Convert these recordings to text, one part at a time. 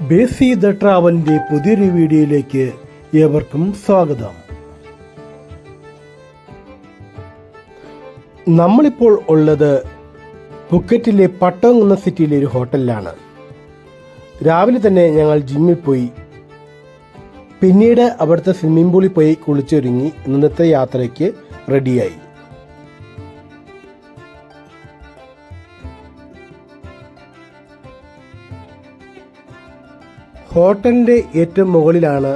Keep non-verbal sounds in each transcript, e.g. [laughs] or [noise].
ബേസി the ട്രാവലിന്റെ പുതിയൊരു വീഡിയോയിലേക്ക് ഏവർക്കും സ്വാഗതം. നമ്മളിപ്പോൾ ഉള്ളത് പുക്കറ്റിലെ പട്ടോങ് എന്ന സിറ്റിയിലെ ഒരു ഹോട്ടലിലാണ്. രാവിലെ തന്നെ ഞങ്ങൾ ജിമ്മിൽ പോയി. പിന്നീട് അവിടുത്തെ സ്വിമ്മിംഗ് പൂളിൽ പോയി കുളിച്ചൊരുങ്ങി. ഇന്നത്തെ യാത്രയ്ക്ക് റെഡിയായി ഹോട്ടലിന്റെ ഏറ്റവും മുകളിലാണ്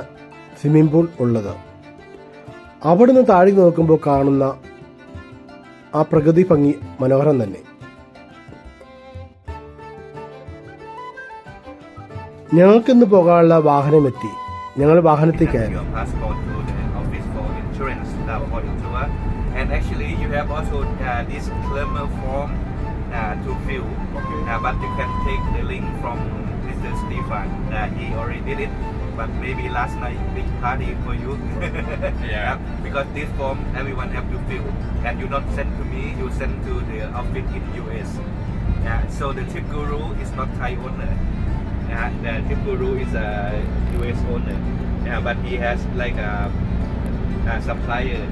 സ്വിമ്മിംഗ് പൂൾ ഉള്ളത്. അവിടുന്ന് താഴെ നോക്കുമ്പോൾ കാണുന്ന ആ പ്രകൃതി ഭംഗി മനോഹരം തന്നെ. ഞങ്ങൾക്കിന്ന് പോകാനുള്ള വാഹനം എത്തി ഞങ്ങൾ വാഹനത്തിൽ കയറി. From Mr. Stefan. Uh, he already did it. But maybe last night big party for you. [laughs] Yeah. because this form everyone have to fill, and you not send to me, you send to the office in US. Yeah, so the tip guru is not Thai owner. Yeah, the tip guru is a US owner. Yeah, but he has like a, a supplier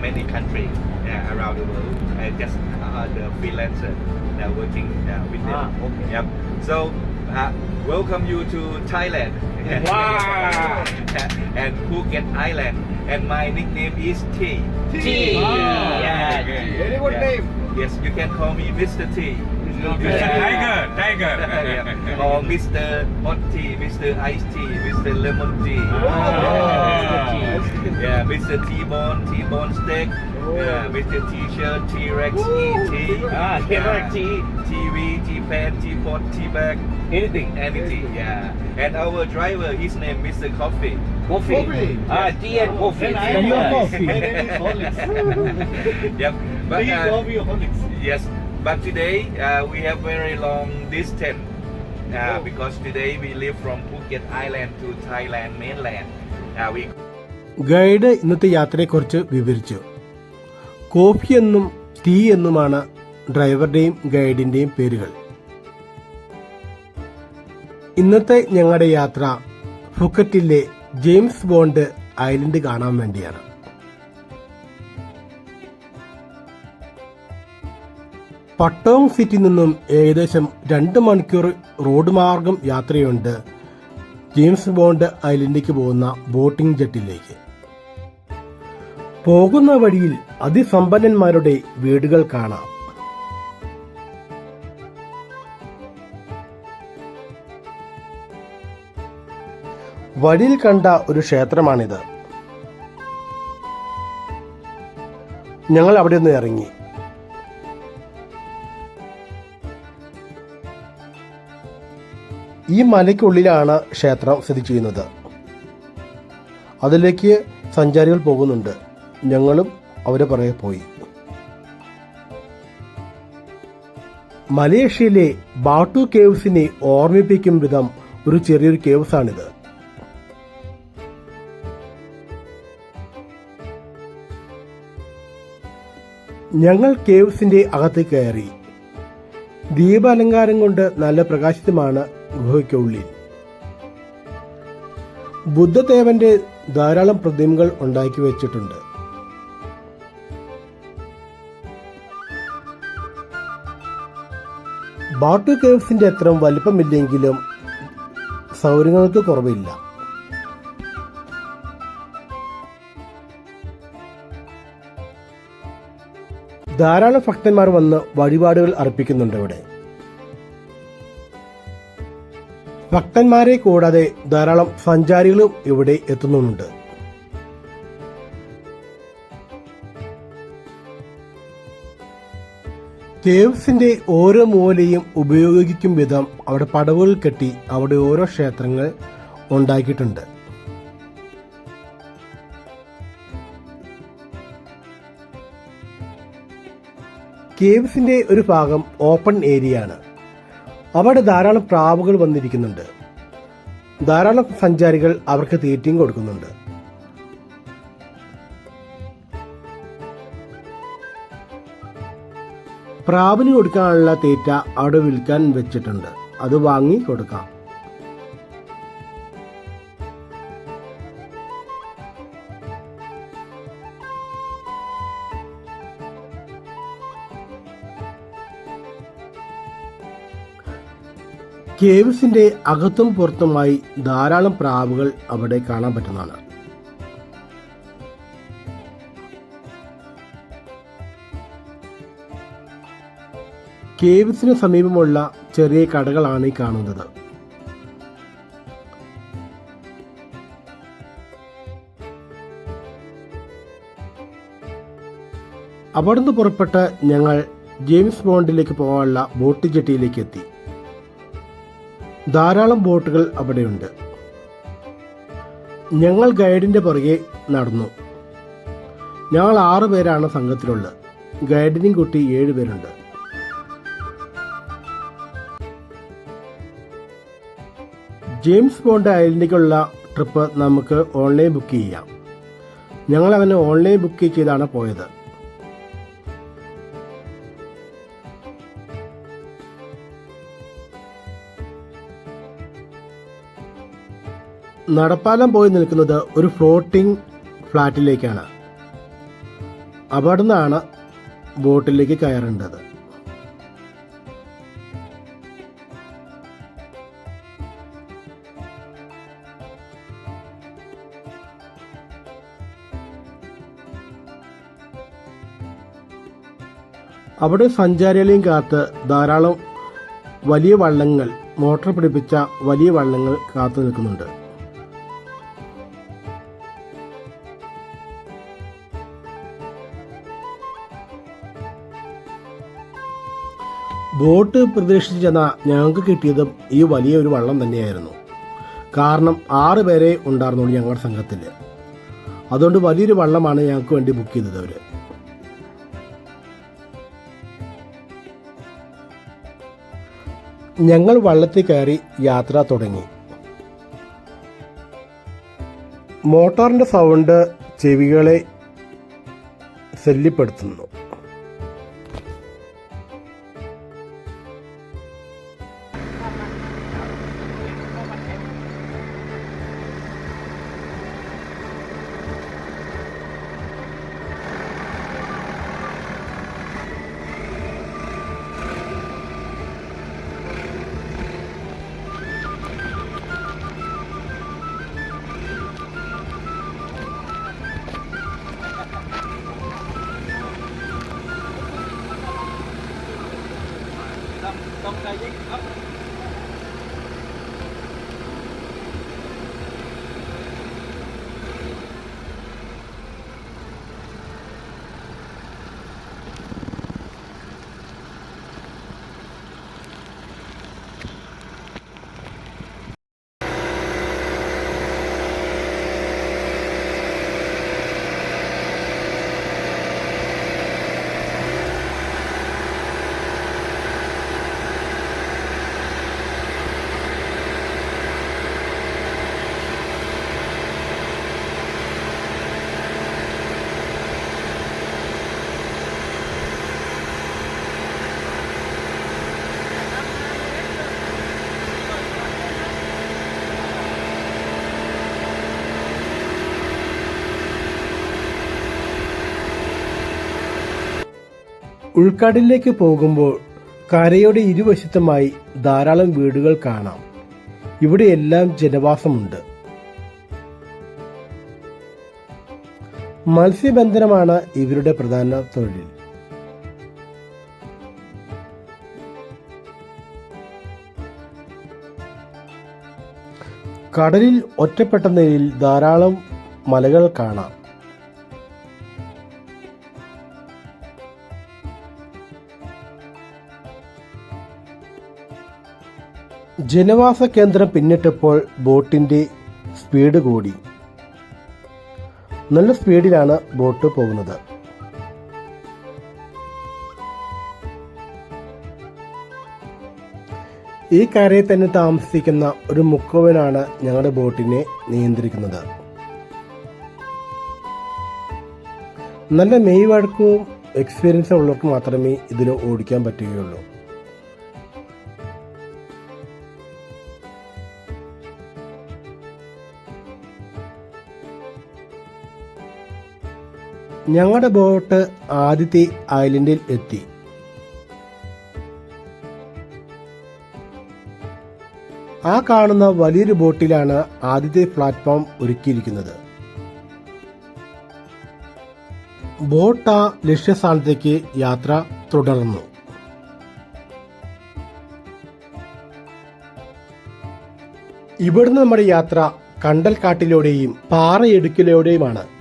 many countries yeah, around the world. And just uh, the freelancer that working uh, with them. Ah, okay. Yep. So uh, welcome you to Thailand. [laughs] Wow. [laughs] and Phuket Island. And my nickname is T. T. Yeah. Ah, okay. Very good Yeah. name. Yes, you can call me Mr. T. Mr. Tiger, Tiger. [laughs] Yeah. Or Mr. Hot Tea, Mr. Iced Tea, Mr. Lemon Tea. Ah. Yeah, Mr. T-Bone, T-Bone Steak. Yeah, Mr. T-shirt, T-Rex, ET. Ah, T-Rex, yeah. TV, T-Pan, T-Pot, T-Bag. Anything, anything, yeah. And our driver, his name Mr. Coffee. Coffee. Coffee. Ah, tea and coffee. Then I am uh, coffee. My name is Horlicks. yep. But, uh, Horlicks. Yes, but today uh, we have very long distance uh, Oh. because today we live from Phuket Island to Thailand mainland. Uh, we guide ഇന്നത്തെ യാത്രയെക്കുറിച്ച് വിവരിച്ചു coffee എന്നും tea എന്നുമാണ് ഡ്രൈവറുടെയും ഗൈഡിന്റെയും പേരുകൾ ഇന്നത്തെ ഞങ്ങളുടെ യാത്ര ഫുക്കറ്റിലെ James bond island കാണാൻ വേണ്ടിയാണ്. പട്ടോങ് സിറ്റി നിന്നും ഏകദേശം രണ്ട് മണിക്കൂർ റോഡ് മാർഗം യാത്രയുണ്ട് ജെയിംസ് ബോണ്ട് ഐലൻഡിലേക്ക് പോകുന്ന ബോട്ടിംഗ് ജെട്ടിലേക്ക് പോകുന്ന വഴിയിൽ അതിസമ്പന്നന്മാരുടെ വീടുകൾ കാണാം. വഴിയിൽ കണ്ട ഒരു ക്ഷേത്രമാണിത്. ഞങ്ങൾ അവിടെ നിന്ന് ഇറങ്ങി. ഈ മലയ്ക്കുള്ളിലാണ് ക്ഷേത്രം സ്ഥിതി ചെയ്യുന്നത്. അതിലേക്ക് സഞ്ചാരികൾ പോകുന്നുണ്ട്. ഞങ്ങളും അവരെ പുറകെ പോയി. മലേഷ്യയിലെ ബാട്ടു കേവ്സിനെ ഓർമ്മിപ്പിക്കും വിധം ഒരു ചെറിയൊരു കേവ്സാണിത്. ഞങ്ങൾ കേവ്സിന്റെ അകത്ത് കയറി. ദീപാലങ്കാരം കൊണ്ട് നല്ല പ്രകാശിതമാണ് ഗുഹയ്ക്കുള്ളിൽ ബുദ്ധദേവന്റെ ധാരാളം പ്രതിമകൾ ഉണ്ടാക്കി വെച്ചിട്ടുണ്ട്. ബാട്ടു കേവ്സിന്റെ അത്ര വലിപ്പമില്ലെങ്കിലും സൗകര്യങ്ങൾക്ക് കുറവില്ല. ധാരാളം ഭക്തന്മാർ വന്ന് വഴിപാടുകൾ അർപ്പിക്കുന്നുണ്ട് ഇവിടെ. ഭക്തന്മാരെ കൂടാതെ ധാരാളം സഞ്ചാരികളും ഇവിടെ എത്തുന്നുണ്ട് കേവ്സിന്റെ ഓരോ മൂലയും ഉപയോഗിക്കും വിധം അവിടെ പടവുകൾ കെട്ടി അവിടെ ഓരോ ക്ഷേത്രങ്ങൾ ഉണ്ടാക്കിയിട്ടുണ്ട്. കേവ്സിന്റെ ഒരു ഭാഗം ഓപ്പൺ ഏരിയ ആണ് അവിടെ ധാരാളം പ്രാവുകൾ വന്നിരിക്കുന്നുണ്ട്. ധാരാളം സഞ്ചാരികൾ അവർക്ക് തീറ്റയും കൊടുക്കുന്നുണ്ട്. പ്രാവിന് കൊടുക്കാനുള്ള തീറ്റ അവിടെ വിൽക്കാൻ വെച്ചിട്ടുണ്ട്. അത് വാങ്ങി കൊടുക്കാം. കേവ്സിന്റെ അകത്തും പുറത്തുമായി ധാരാളം പ്രാവുകൾ അവിടെ കാണാൻ പറ്റുന്നതാണ്. കേവ്സിന് സമീപമുള്ള ചെറിയ കടകളാണ് ഈ കാണുന്നത്. അവിടുന്ന് പുറപ്പെട്ട ഞങ്ങൾ ജെയിംസ് ബോണ്ടിലേക്ക് പോകാനുള്ള ബോട്ട് ജെട്ടിയിലേക്ക് എത്തി. ധാരാളം ബോട്ടുകൾ അവിടെയുണ്ട്. ഞങ്ങൾ ഗൈഡിന്റെ പുറകെ നടന്നു. ഞങ്ങൾ ആറു പേരാണ് സംഘത്തിലുള്ളത്. ഗൈഡിനും കൂട്ടി ഏഴ് പേരുണ്ട്. ജെയിംസ് ബോണ്ട് ഐലൻഡിലേക്കുള്ള ട്രിപ്പ് നമുക്ക് ഓൺലൈൻ ബുക്ക് ചെയ്യാം. ഞങ്ങൾ അങ്ങനെ ഓൺലൈൻ ബുക്ക് ചെയ്താണ് പോയത്. നടപ്പാലം പോയി നിൽക്കുന്നത് ഒരു ഫ്ലോട്ടിംഗ് ഫ്ലാറ്റിലേക്കാണ്. അവിടുന്നാണ് ബോട്ടിലേക്ക് കയറേണ്ടത്. അവിടെ സഞ്ചാരികളെയും കാത്ത് ധാരാളം വലിയ വള്ളങ്ങൾ മോട്ടോർ പിടിപ്പിച്ച വലിയ വള്ളങ്ങൾ കാത്തു നിൽക്കുന്നുണ്ട്. ബോട്ട് പ്രതീക്ഷിച്ച് ചെന്ന ഞങ്ങൾക്ക് കിട്ടിയതും ഈ വലിയ ഒരു വള്ളം തന്നെയായിരുന്നു. കാരണം ആറ് പേരെ ഉണ്ടായിരുന്നുള്ളൂ ഞങ്ങളുടെ സംഘത്തിൽ. അതുകൊണ്ട് വലിയൊരു വള്ളമാണ് ഞങ്ങൾക്ക് വേണ്ടി ബുക്ക് ചെയ്തത് അവർ ഞങ്ങൾ വള്ളത്തിൽ കയറി യാത്ര തുടങ്ങി. മോട്ടോറിന്റെ സൗണ്ട് ചെവികളെ ശല്യപ്പെടുത്തുന്നു. ഉൾക്കാടിലേക്ക് പോകുമ്പോൾ കരയുടെ ഇരുവശത്തുമായി ധാരാളം വീടുകൾ കാണാം. ഇവിടെയെല്ലാം ജനവാസമുണ്ട്. മത്സ്യബന്ധനമാണ് ഇവരുടെ പ്രധാന തൊഴിൽ. കടലിൽ ഒറ്റപ്പെട്ട നിലയിൽ ധാരാളം മലകൾ കാണാം. ജനവാസ കേന്ദ്രം പിന്നിട്ടപ്പോൾ ബോട്ടിന്റെ സ്പീഡ് കൂടി. നല്ല സ്പീഡിലാണ് ബോട്ട് പോകുന്നത്. ഈ കരയിൽ തന്നെ താമസിക്കുന്ന ഒരു മുക്കുവനാണ് ഞങ്ങളുടെ ബോട്ടിനെ നിയന്ത്രിക്കുന്നത്. നല്ല മെയ് വഴക്കവും എക്സ്പീരിയൻസ് ഉള്ളവർക്ക് മാത്രമേ ഇതിൽ ഓടിക്കാൻ പറ്റുകയുള്ളൂ. ഞങ്ങളുടെ ബോട്ട് ആദ്യത്തെ ഐലൻഡിൽ എത്തി. ആ കാണുന്ന വലിയൊരു ബോട്ടിലാണ് ആദ്യത്തെ പ്ലാറ്റ്ഫോം ഒരുക്കിയിരിക്കുന്നത്. ബോട്ട് ആ ലക്ഷ്യസ്ഥാനത്തേക്ക് യാത്ര തുടർന്നു. ഇവിടുന്ന് നമ്മുടെ യാത്ര കണ്ടൽക്കാട്ടിലൂടെയും പാറയിടുക്കിലൂടെയുമാണ്.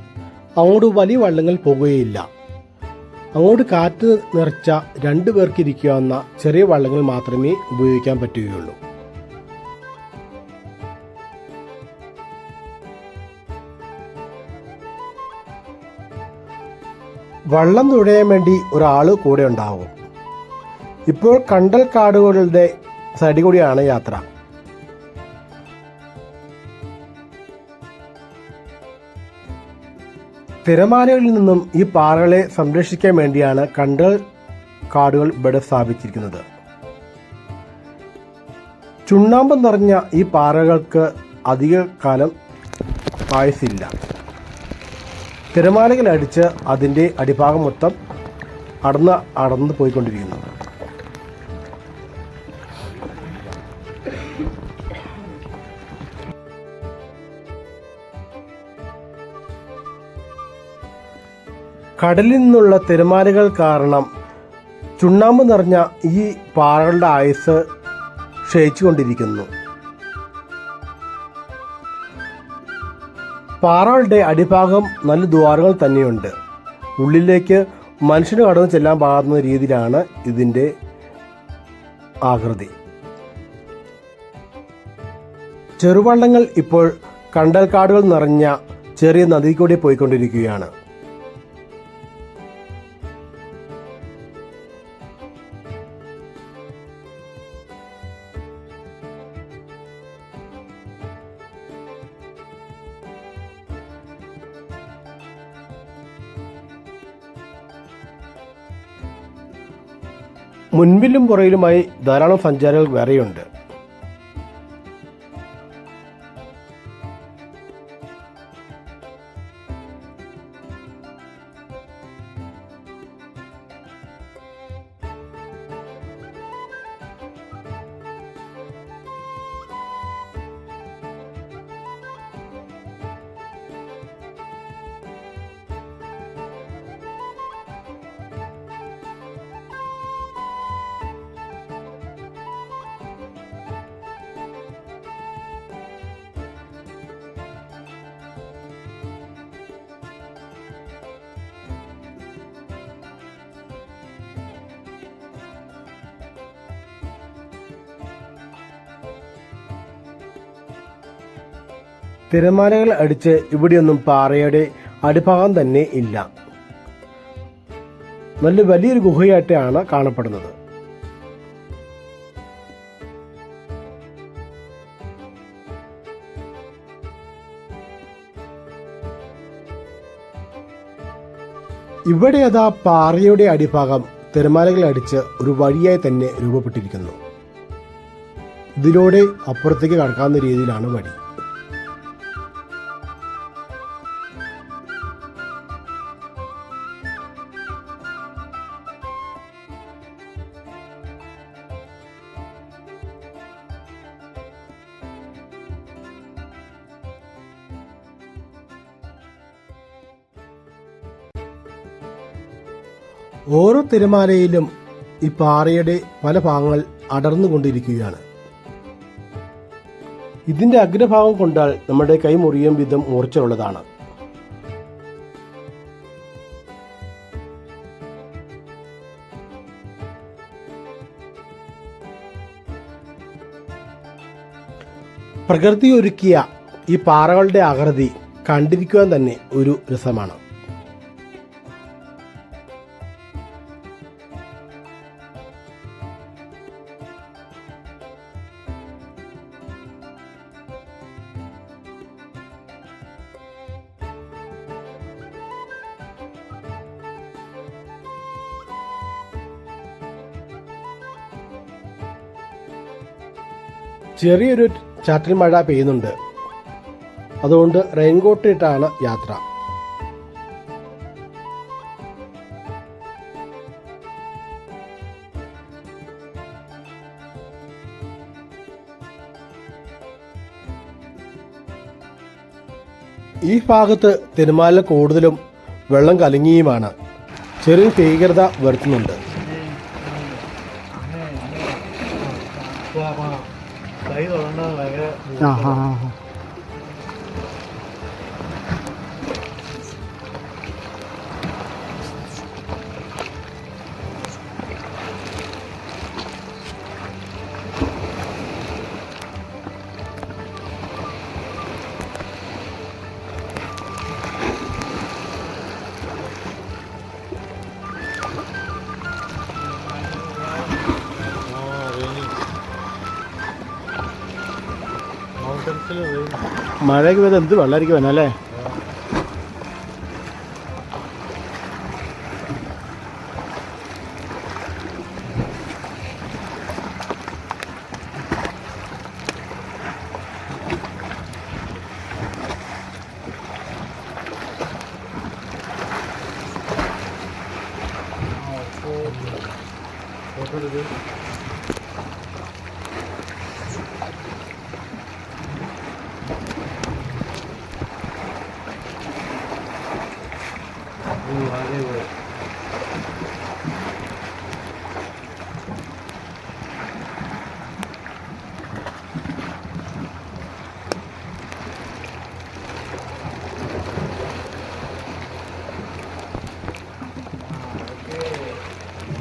അങ്ങോട്ട് വലിയ വള്ളങ്ങൾ പോകുകയില്ല. അങ്ങോട്ട് കാറ്റ് നിറച്ച രണ്ടു പേർക്ക് ഇരിക്കാവുന്ന ചെറിയ വള്ളങ്ങൾ മാത്രമേ ഉപയോഗിക്കാൻ പറ്റുകയുള്ളൂ. വള്ളം തുഴയാൻ വേണ്ടി ഒരാൾ കൂടെ ഉണ്ടാവും. ഇപ്പോൾ കണ്ടൽ കാടുകളുടെ സൈഡിൽ കൂടിയാണ് യാത്ര. തിരമാലകളിൽ നിന്നും ഈ പാറകളെ സംരക്ഷിക്കാൻ വേണ്ടിയാണ് കണ്ടൽ കാടുകൾ ഇവിടെ സ്ഥാപിച്ചിരിക്കുന്നത്. ചുണ്ണാമ്പ് നിറഞ്ഞ ഈ പാറകൾക്ക് അധിക കാലം ആയുസില്ല തിരമാലകൾ അടിച്ച് അതിന്റെ അടിഭാഗം മൊത്തം അടന്ന് അടന്ന് പോയിക്കൊണ്ടിരിക്കുന്നു. കടലിൽ നിന്നുള്ള തിരമാലകൾ കാരണം ചുണ്ണാമ്പ് നിറഞ്ഞ ഈ പാറകളുടെ ആയുസ് ക്ഷയിച്ചുകൊണ്ടിരിക്കുന്നു. പാറകളുടെ അടിഭാഗം നല്ല ദ്വാരങ്ങൾ തന്നെയുണ്ട്. ഉള്ളിലേക്ക് മനുഷ്യന് കടന്നു ചെല്ലാൻ പാകുന്ന രീതിയിലാണ് ഇതിന്റെ ആകൃതി. ചെറുവള്ളങ്ങൾ ഇപ്പോൾ കണ്ടൽക്കാടുകൾ നിറഞ്ഞ ചെറിയ നദി കൂടി പോയിക്കൊണ്ടിരിക്കുകയാണ്. മുൻപിലും പുറയിലുമായി ധാരാളം സഞ്ചാരികൾ വേറെയുണ്ട്. തിരമാലകൾ അടിച്ച് ഇവിടെയൊന്നും പാറയുടെ അടിഭാഗം തന്നെ ഇല്ല. നല്ല വലിയൊരു ഗുഹയായിട്ടാണ് കാണപ്പെടുന്നത്. ഇവിടെ അതാ പാറയുടെ അടിഭാഗം തിരമാലകൾ അടിച്ച് ഒരു വഴിയായി തന്നെ രൂപപ്പെട്ടിരിക്കുന്നു. ഇതിലൂടെ അപ്പുറത്തേക്ക് കടക്കാവുന്ന രീതിയിലാണ് വഴി. തിരമാലയിലും ഈ പാറയുടെ പല ഭാഗങ്ങൾ അടർന്നുകൊണ്ടിരിക്കുകയാണ്. ഇതിന്റെ അഗ്രഭാഗം കൊണ്ടാൽ നമ്മുടെ കൈ മുറിയും വിധം മൂർച്ചയുള്ളതാണ്. പ്രകൃതി ഒരുക്കിയ ഈ പാറകളുടെ ആകൃതി കണ്ടിരിക്കുവാൻ തന്നെ ഒരു രസമാണ്. ചെറിയൊരു ചാറ്റൽ മഴ പെയ്യുന്നുണ്ട്. അതുകൊണ്ട് റെയിൻകോട്ട് ഇട്ടാണ് യാത്ര. ഈ ഭാഗത്ത് തിരുമാല കൂടുതലും വെള്ളം കലങ്ങിയുമാണ്. ചെറിയ ഭീകരത വരുത്തുന്നുണ്ട്. ആ ആ ആ മഴയ്ക്ക് പെയ്ത് എന്ത് വെള്ളമായിരിക്കും വന്നെ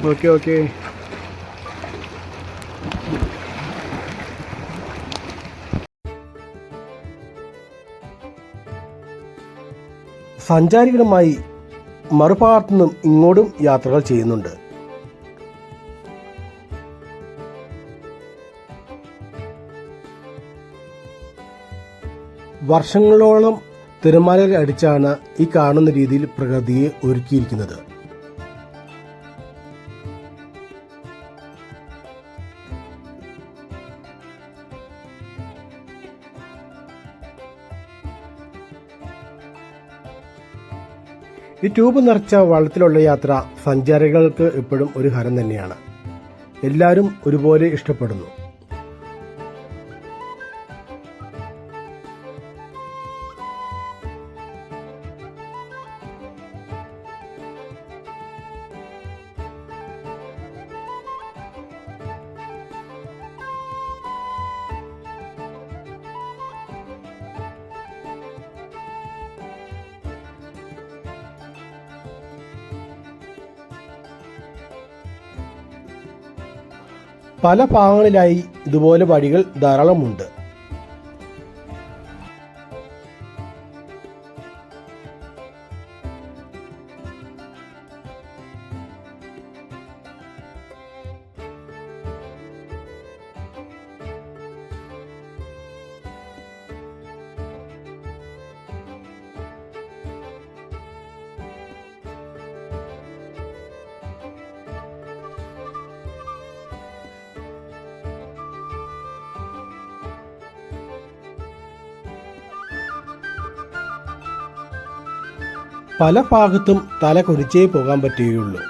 ഓക്കെ ഓക്കെ സഞ്ചാരികളുമായി മറുഭാഗത്തു നിന്നും ഇങ്ങോട്ടും യാത്രകൾ ചെയ്യുന്നുണ്ട്. വർഷങ്ങളോളം തിരമാലകൾ അടിച്ചാണ് ഈ കാണുന്ന രീതിയിൽ പ്രകൃതിയെ ഒരുക്കിയിരിക്കുന്നത്. ഈ ട്യൂബ് നിറച്ച വള്ളത്തിലുള്ള യാത്ര സഞ്ചാരികൾക്ക് എപ്പോഴും ഒരു ഹരം തന്നെയാണ്. എല്ലാവരും ഒരുപോലെ ഇഷ്ടപ്പെടുന്നു. പല ഭാഗങ്ങളിലായി ഇതുപോലെ വഴികൾ ധാരാളമുണ്ട്. പല ഭാഗത്തും തല കുരിച്ചേ പോകാൻ പറ്റുകയുള്ളൂ.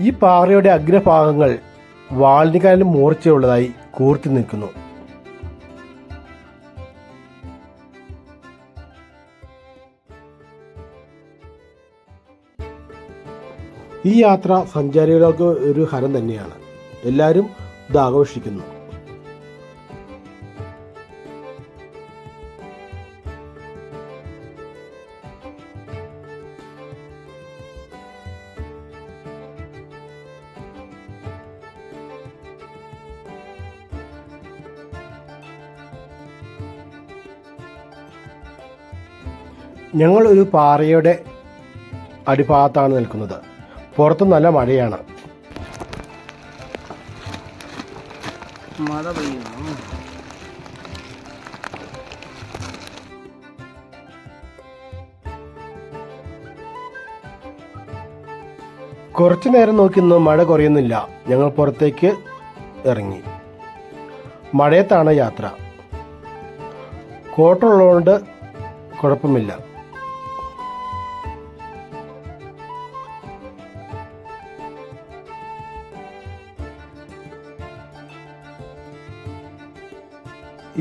ഈ പാറയുടെ അഗ്രഭാഗങ്ങൾ വാളിനിക്കാലും മൂർച്ചയുള്ളതായി കൂർത്തി നിൽക്കുന്നു. ഈ യാത്ര സഞ്ചാരികൾക്ക് ഒരു ഹരം തന്നെയാണ്. എല്ലാവരും ഇത് ആഘോഷിക്കുന്നു. ഞങ്ങൾ ഒരു പാറയുടെ അടിഭാഗത്താണ് നിൽക്കുന്നത്. പുറത്ത് നല്ല മഴയാണ്. മഴ പെയ്യുന്നു. കുറച്ചു നേരം നോക്കി നിന്ന് മഴ കുറയുന്നില്ല. ഞങ്ങൾ പുറത്തേക്ക് ഇറങ്ങി. മഴയത്താണ് യാത്ര. കോട്ടുള്ളതുകൊണ്ട് കുഴപ്പമില്ല.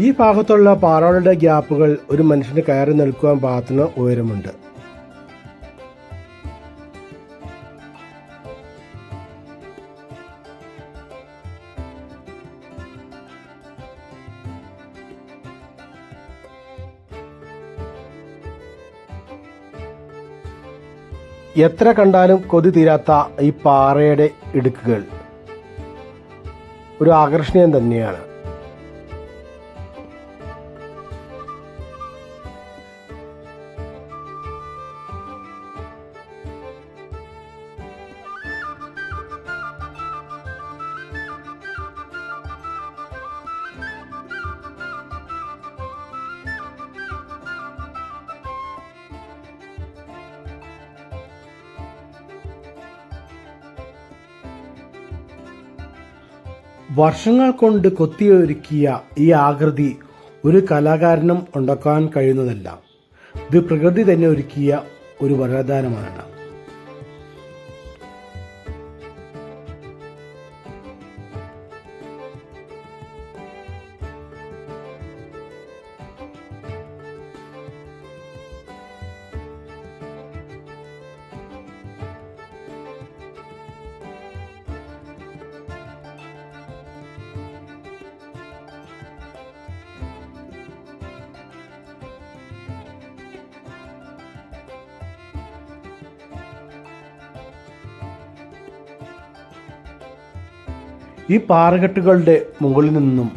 ഈ ഭാഗത്തുള്ള പാറകളുടെ ഗ്യാപ്പുകൾ ഒരു മനുഷ്യന് കയറി നിൽക്കുവാൻ പാകത്തിന് ഉയരമുണ്ട്. എത്ര കണ്ടാലും കൊതി തീരാത്ത ഈ പാറയുടെ ഇടുക്കുകൾ ഒരു ആകർഷണീയം തന്നെയാണ്. വർഷങ്ങൾ കൊണ്ട് കൊത്തിയൊരുക്കിയ ഈ ആകൃതി ഒരു കലാകാരനും ഉണ്ടാക്കാൻ കഴിയുന്നതല്ല. ഇത് പ്രകൃതി തന്നെ ഒരുക്കിയ ഒരു വരദാനമാണ്. പാറകെട്ടുകളുടെ മുകളിൽ നിന്നും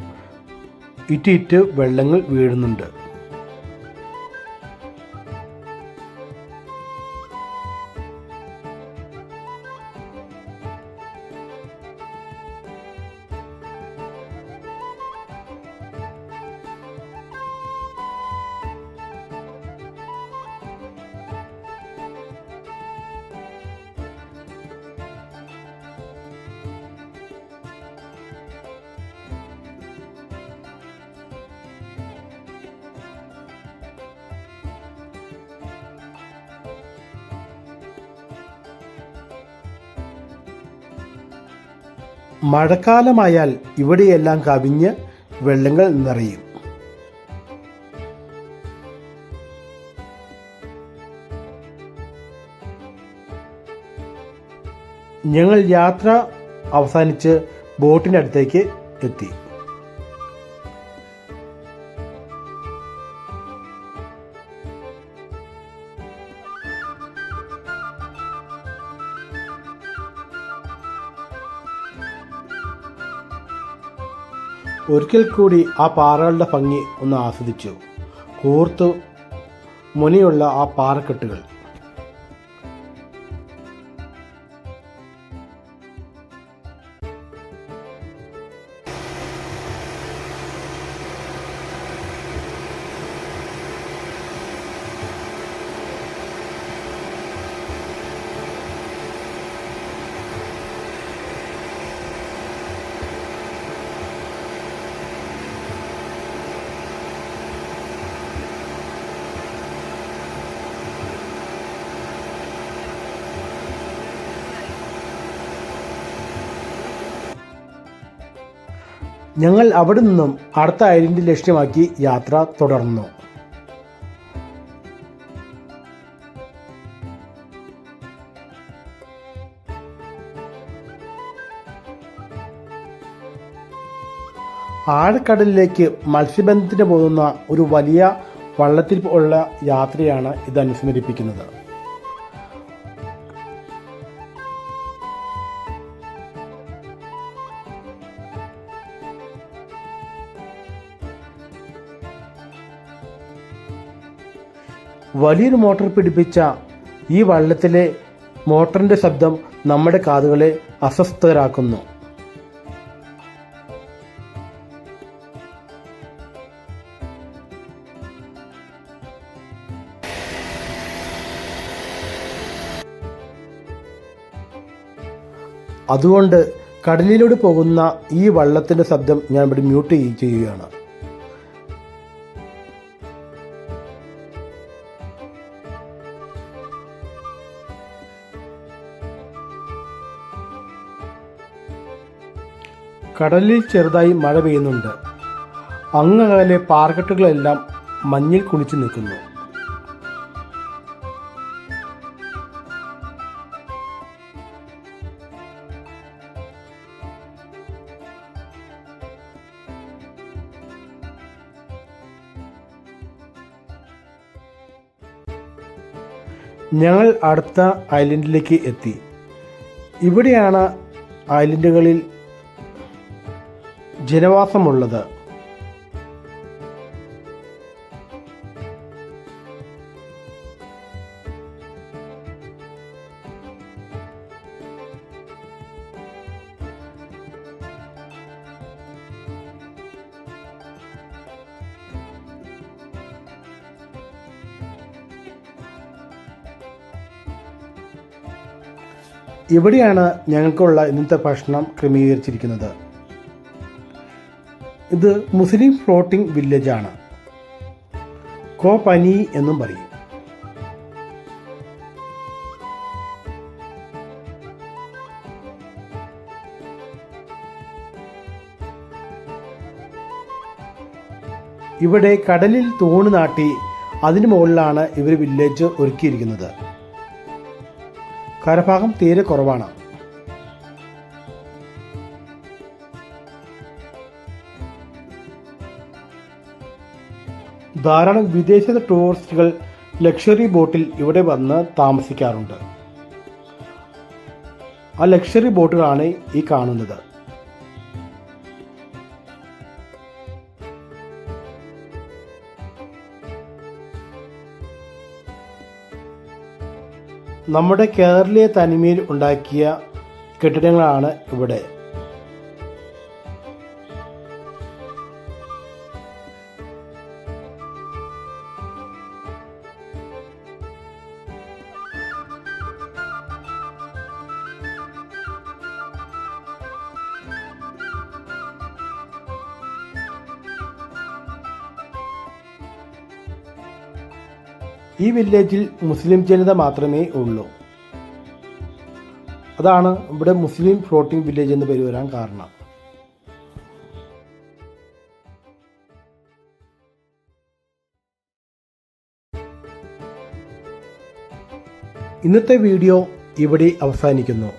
ഇറ്റിറ്റ് വെള്ളങ്ങൾ വീഴുന്നുണ്ട്. മഴക്കാലമായാൽ ഇവിടെയെല്ലാം കവിഞ്ഞ് വെള്ളങ്ങൾ നിറയും. ഞങ്ങൾ യാത്ര അവസാനിച്ച് ബോട്ടിന്റെ അടുത്തേക്ക് എത്തി. ഒരിക്കൽ കൂടി ആ പാറകളുടെ ഭംഗി ഒന്ന് ആസ്വദിച്ചു. കൂർത്തു മുനിയുള്ള ആ പാറക്കെട്ടുകൾ. ഞങ്ങൾ അവിടെ നിന്നും അടുത്ത ഐലൻഡ് ലക്ഷ്യമാക്കി യാത്ര തുടർന്നു. ആഴക്കടലിലേക്ക് മത്സ്യബന്ധനത്തിന് പോകുന്ന ഒരു വലിയ വള്ളത്തിൽ ഉള്ള യാത്രയാണ് ഇത് അനുസ്മരിപ്പിക്കുന്നത് വലിയൊരു മോട്ടോർ പിടിപ്പിച്ച ഈ വള്ളത്തിലെ മോട്ടറിന്റെ ശബ്ദം നമ്മുടെ കാതുകളെ അസ്വസ്ഥരാക്കുന്നു. അതുകൊണ്ട് കടലിലൂടെ പോകുന്ന ഈ വള്ളത്തിന്റെ ശബ്ദം ഞാൻ ഇവിടെ മ്യൂട്ട് ചെയ്യുകയാണ്. കടലിൽ ചെറുതായി മഴ പെയ്യുന്നുണ്ട്. അങ്ങകലെ പാർക്കെട്ടുകളെല്ലാം മഞ്ഞിൽ കുളിച്ചു നിൽക്കുന്നു. ഞങ്ങൾ അടുത്ത ഐലൻഡിലേക്ക് എത്തി. ഇവിടെയാണ് ഐലൻഡുകളിൽ ജനവാസമുള്ളത്. ഇവിടെയാണ് ഞങ്ങൾക്കുള്ള ഇന്നത്തെ ഭക്ഷണം ക്രമീകരിച്ചിരിക്കുന്നത്? ഇത് മുസ്ലിം ഫ്ലോട്ടിംഗ് വില്ലേജാണ്. കോപനി എന്നും പറയും. ഇവിടെ കടലിൽ തൂണ് നാട്ടി അതിനു മുകളിലാണ് ഇവർ വില്ലേജ് ഒരുക്കിയിരിക്കുന്നത്. കരഭാഗം തീരെ കുറവാണ്. ധാരാളം വിദേശ ടൂറിസ്റ്റുകൾ ലക്ഷറി ബോട്ടിൽ ഇവിടെ വന്ന് താമസിക്കാറുണ്ട്. ആ ലക്ഷറി ബോട്ടുകളാണ് ഈ കാണുന്നത്. നമ്മുടെ കേരളീയ തനിമയിൽ ഉണ്ടാക്കിയ കെട്ടിടങ്ങളാണ് ഇവിടെ. ഈ വില്ലേജിൽ മുസ്ലിം ജനത മാത്രമേ ഉള്ളൂ. അതാണ് ഇവിടെ മുസ്ലിം ഫ്ലോട്ടിംഗ് വില്ലേജ് എന്ന് പേര് വരാൻ കാരണം. ഇന്നത്തെ വീഡിയോ ഇവിടെ അവസാനിക്കുന്നു.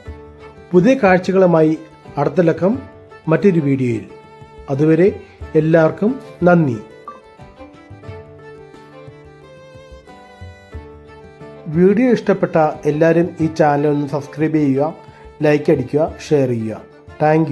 പുതിയ കാഴ്ചകളുമായി അടുത്ത ലക്കം മറ്റൊരു വീഡിയോയിൽ അതുവരെ എല്ലാവർക്കും നന്ദി. വീഡിയോ ഇഷ്ടപ്പെട്ട എല്ലാവരും ഈ ചാനൽ ഒന്ന് സബ്സ്ക്രൈബ് ചെയ്യുക ലൈക്ക് അടിക്കുക ഷെയർ ചെയ്യുക. താങ്ക്